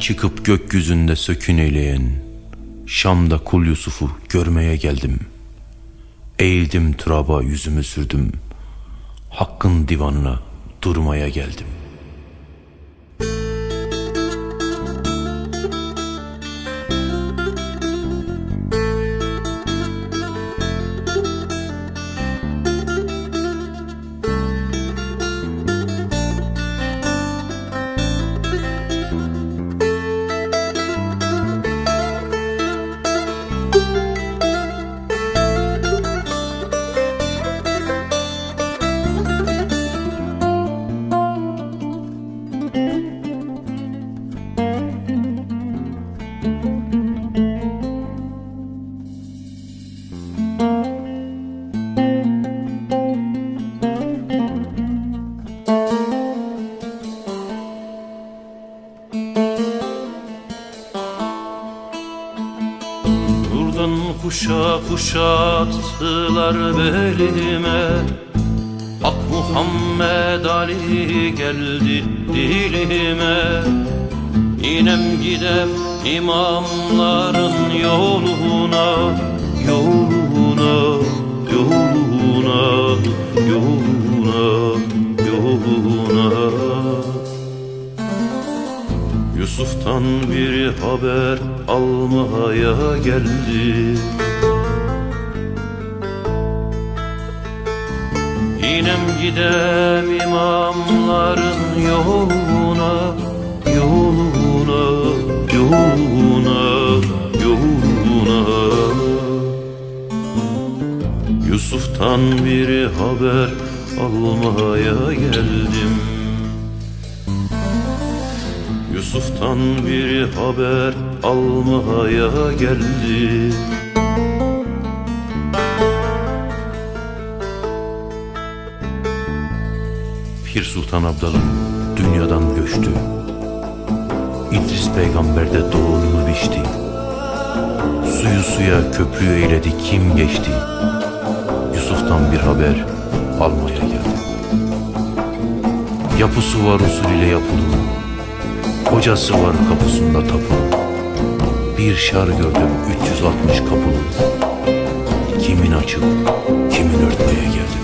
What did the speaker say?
Çıkıp gökyüzünde sökün eyleyen Şam'da kul Yusuf'u görmeye geldim. Eğildim turaba yüzümü sürdüm. Hakkın divanına durmaya geldim kuşa kuşa attılar belime. Ak Muhammed Ali geldi dilime. İnem gidem imamların yoluna Yoluna, yoluna, yoluna, yoluna Yusuf'tan bir haber almaya geldi. İnem gidem imamların yoluna Yoluna, yoluna, yoluna. Yusuf'tan bir haber almaya geldim Yusuf'tan bir haber almaya geldi. Pir Sultan Abdalım dünyadan göçtü. İdris peygamber de doğumunu biçti. Suyu suya köprü eyledi kim geçti? Yusuf'tan bir haber almaya geldi. Yapısı var usul ile yapılı Kocası var kapısında tapılı Bir şar gördüm 360 kapılı Kimin açıp kimin örtmeye geldim